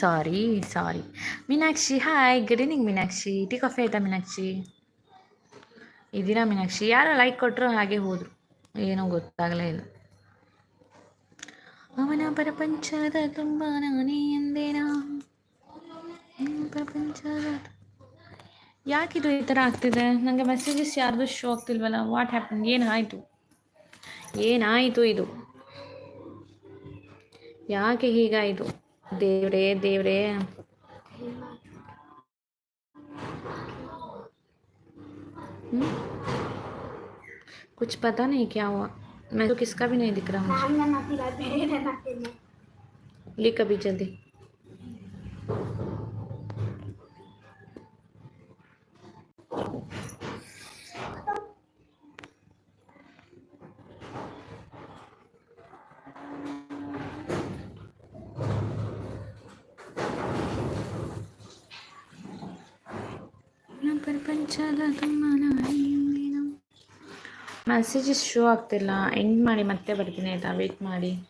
Sorry sorry Meenakshi hi good evening Meenakshi tea coffee ಆಯ್ತಾ ಮೀನಾಕ್ಷಿ ಇದ್ದೀರಾ ಮೀನಾಕ್ಷಿ ಯಾರೋ ಲೈಕ್ ಕೊಟ್ಟರು ಹಾಗೆ ಹೋದರು. ಏನೋ ಗೊತ್ತಾಗಲೇ ಇಲ್ಲ. ಅವನ ಪ್ರಪಂಚದ ತುಂಬ ನಾನೇ ಎಂದೇನಾ? ಪ್ರಪಂಚದ ಯಾಕಿದು ಈ ಥರ ಆಗ್ತಿದೆ? ನನಗೆ ಮೆಸೇಜಸ್ ಯಾರ್ದು ಶೋ ಆಗ್ತಿಲ್ವಲ್ಲ? ವಾಟ್ ಹ್ಯಾಪನ್ ಏನಾಯಿತು? ಏನಾಯಿತು ಇದು? ಯಾಕೆ ಹೀಗಾಯಿತು? ದೇವ್ರೇ ದೇವ್ರೇ हम्म? कुछ पता नहीं क्या हुआ मैं तो किसका भी नहीं दिख रहा मुझे ನನ್ನ ನಾತಿಲ್ಲ ಬೇರೆ ನಾತಿಲ್ಲ लिख अभी जल्दी ಪ್ರಪಂಚದ ಮೆಸೇಜಸ್ ಶೋ ಆಗ್ತಿಲ್ಲ. ಎಂಡ್ ಮಾಡಿ ಮತ್ತೆ ಬರ್ತೀನಿ ಆಯಿತಾ? ವೇಟ್ ಮಾಡಿ.